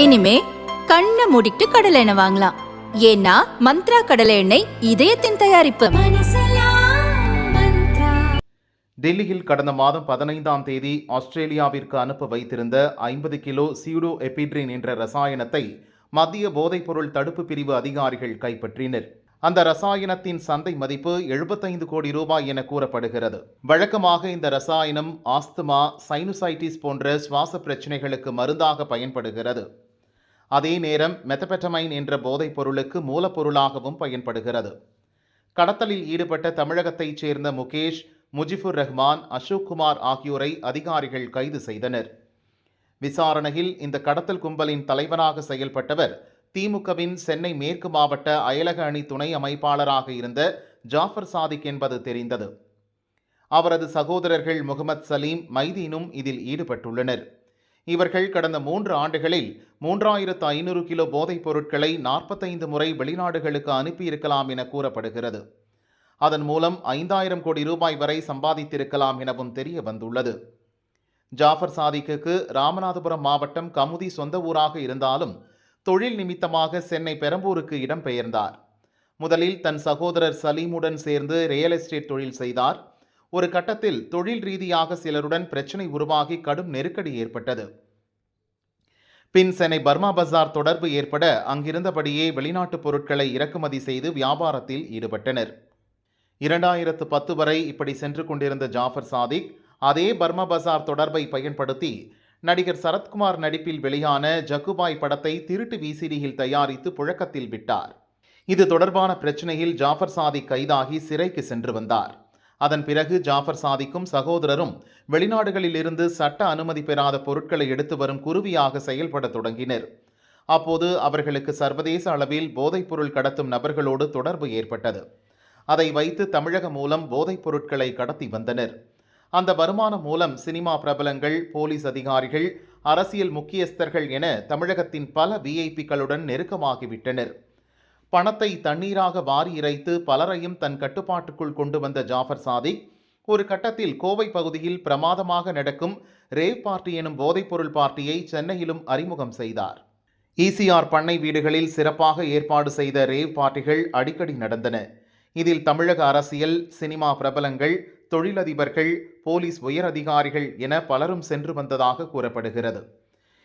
இனிமே கண்ணை மூடிட்டு கடலை எண்ணெய் வாங்கலாம். ஏன்னா மந்த்ரா கடலை எண்ணெய் இதயத்தின் தயாரிப்பு. டெல்லியில் கடந்த மாதம் பதினைந்தாம் தேதி ஆஸ்திரேலியாவிற்கு அனுப்ப வைத்திருந்த ஐம்பது கிலோ சியூடோ எபிட்ரின் என்ற ரசாயனத்தை மத்திய போதைப்பொருள் தடுப்பு பிரிவு அதிகாரிகள் கைப்பற்றினர். அந்த ரசாயனத்தின் சந்தை மதிப்பு எழுபத்தைந்து கோடி ரூபாய் என கூறப்படுகிறது. வழக்கமாக இந்த ரசாயனம் ஆஸ்துமா சைனுசைட்டிஸ் போன்ற சுவாச பிரச்சினைகளுக்கு மருந்தாக பயன்படுகிறது. அதே நேரம் மெத்தபெட்டமைன் என்ற போதைப் பொருளுக்கு மூலப்பொருளாகவும் பயன்படுகிறது. கடத்தலில் ஈடுபட்ட தமிழகத்தைச் சேர்ந்த முகேஷ் முஜிபுர் ரஹ்மான் அசோக் குமார் ஆகியோரை அதிகாரிகள் கைது செய்தனர். விசாரணையில் இந்த கடத்தல் கும்பலின் தலைவனாக செயல்பட்டவர் திமுகவின் சென்னை மேற்கு மாவட்ட அயலக அணி துணை அமைப்பாளராக இருந்த ஜாஃபர் சாதிக் என்பது தெரிந்தது. அவரது சகோதரர்கள் முகமது சலீம் மைதீனும் இதில் ஈடுபட்டுள்ளனர். இவர்கள் கடந்த மூன்று ஆண்டுகளில் மூன்றாயிரத்து ஐநூறு கிலோ போதைப் பொருட்களை நாற்பத்தைந்து முறை வெளிநாடுகளுக்கு அனுப்பியிருக்கலாம் என கூறப்படுகிறது. அதன் மூலம் ஐந்தாயிரம் கோடி ரூபாய் வரை சம்பாதித்திருக்கலாம் எனவும் தெரிய வந்துள்ளது ஜாஃபர் சாதிக்குக்கு ராமநாதபுரம் மாவட்டம் கமுதி சொந்த ஊராக இருந்தாலும் தொழில் நிமித்தமாக சென்னை பெரம்பூருக்கு இடம்பெயர்ந்தார். முதலில் தன் சகோதரர் சலீமுடன் சேர்ந்து ரியல் எஸ்டேட் தொழில் செய்தார். ஒரு கட்டத்தில் தொழில் ரீதியாக சிலருடன் பிரச்சனை உருவாகி கடும் நெருக்கடி ஏற்பட்டது. பின் சென்னை பர்மா பஜார் தொடர்பு ஏற்பட அங்கிருந்தபடியே வெளிநாட்டு பொருட்களை இறக்குமதி செய்து வியாபாரத்தில் ஈடுபட்டனர். இரண்டாயிரத்து பத்து வரை இப்படி சென்று கொண்டிருந்த ஜாஃபர் சாதிக் அதே பர்மா பஜார் தொடர்பை பயன்படுத்தி நடிகர் சரத்குமார் நடிப்பில் வெளியான ஜக்குபாய் படத்தை திருட்டு விசிடியில் தயாரித்து புழக்கத்தில் விட்டார். இது தொடர்பான பிரச்சனையில் ஜாஃபர் சாதிக் கைதாகி சிறைக்கு சென்று வந்தார். அதன் பிறகு ஜாஃபர் சாதிக்கும் சகோதரரும் வெளிநாடுகளிலிருந்து சட்ட அனுமதி பெறாத பொருட்களை எடுத்து வரும் குருவியாக செயல்பட தொடங்கினர். அப்போது அவர்களுக்கு சர்வதேச அளவில் போதைப்பொருள் கடத்தும் நபர்களோடு தொடர்பு ஏற்பட்டது. அதை வைத்து தமிழகம் மூலம் போதைப் பொருட்களை கடத்தி வந்தனர். அந்த வருமானம் மூலம் சினிமா பிரபலங்கள் போலீஸ் அதிகாரிகள் அரசியல் முக்கியஸ்தர்கள் என தமிழகத்தின் பல விஐபிக்களுடன் நெருக்கமாகிவிட்டனர். பணத்தை தண்ணீராக வாரி இறைத்து பலரையும் தன் கட்டுப்பாட்டுக்குள் கொண்டு வந்த ஜாஃபர் சாதிக் ஒரு கட்டத்தில் கோவை பகுதியில் பிரமாதமாக நடக்கும் ரேவ் பார்ட்டி எனும் போதைப்பொருள் பார்ட்டியை சென்னையிலும் அறிமுகம் செய்தார். ஈசிஆர் பண்ணை வீடுகளில் சிறப்பாக ஏற்பாடு செய்த ரேவ் பார்ட்டிகள் அடிக்கடி நடந்தன. இதில் தமிழக அரசியல் சினிமா பிரபலங்கள் தொழிலதிபர்கள் போலீஸ் உயர் அதிகாரிகள் என பலரும் சென்று வந்ததாக கூறப்படுகிறது.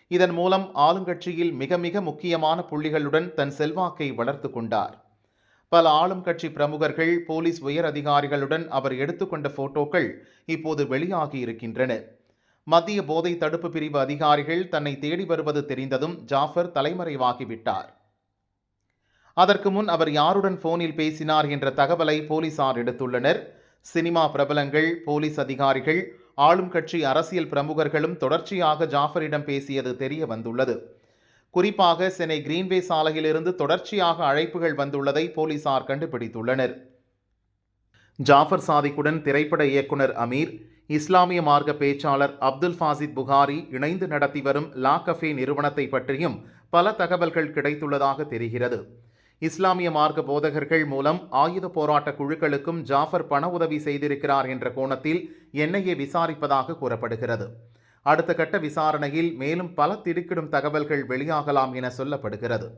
இதன் மூலம் ஆளுங்கட்சியில் மிக மிக முக்கியமான புள்ளிகளுடன் தன் செல்வாக்கை வளர்த்து கொண்டார். பல ஆளும் கட்சி பிரமுகர்கள் போலீஸ் உயர் அதிகாரிகளுடன் அவர் எடுத்துக்கொண்ட போட்டோக்கள் இப்போது வெளியாகி இருக்கின்றன. மத்திய போதை தடுப்பு பிரிவு அதிகாரிகள் தன்னை தேடி வருவது தெரிந்ததும் ஜாஃபர் தலைமறைவாகிவிட்டார். அதற்கு முன் அவர் யாருடன் போனில் பேசினார் என்ற தகவலை போலீசார் எடுத்துள்ளனர். சினிமா பிரபலங்கள் போலீஸ் அதிகாரிகள் ஆளும் கட்சி அரசியல் பிரமுகர்களும் தொடர்ச்சியாக ஜாஃபரிடம் பேசியது தெரிய வந்துள்ளது. குறிப்பாக சென்னை கிரீன்வே சாலையிலிருந்து தொடர்ச்சியாக அழைப்புகள் வந்துள்ளதை போலீசார் கண்டுபிடித்துள்ளனர். ஜாஃபர் சாதிக்குடன் திரைப்பட இயக்குனர் அமீர் இஸ்லாமிய மார்க்க பேச்சாளர் அப்துல் ஃபாசித் புகாரி இணைந்து நடத்தி வரும் லா கஃபே நிறுவனத்தை பற்றியும் பல தகவல்கள் கிடைத்துள்ளதாக தெரிகிறது. இஸ்லாமிய மார்க்க போதகர்கள் மூலம் ஆயுத போராட்ட குழுக்களுக்கும் ஜாஃபர் பண உதவி செய்திருக்கிறார் என்ற கோணத்தில் என்ஐஏ விசாரிப்பதாக கூறப்படுகிறது. அடுத்த கட்ட விசாரணையில் மேலும் பல திடுக்கிடும் தகவல்கள் வெளியாகலாம் என சொல்லப்படுகிறது.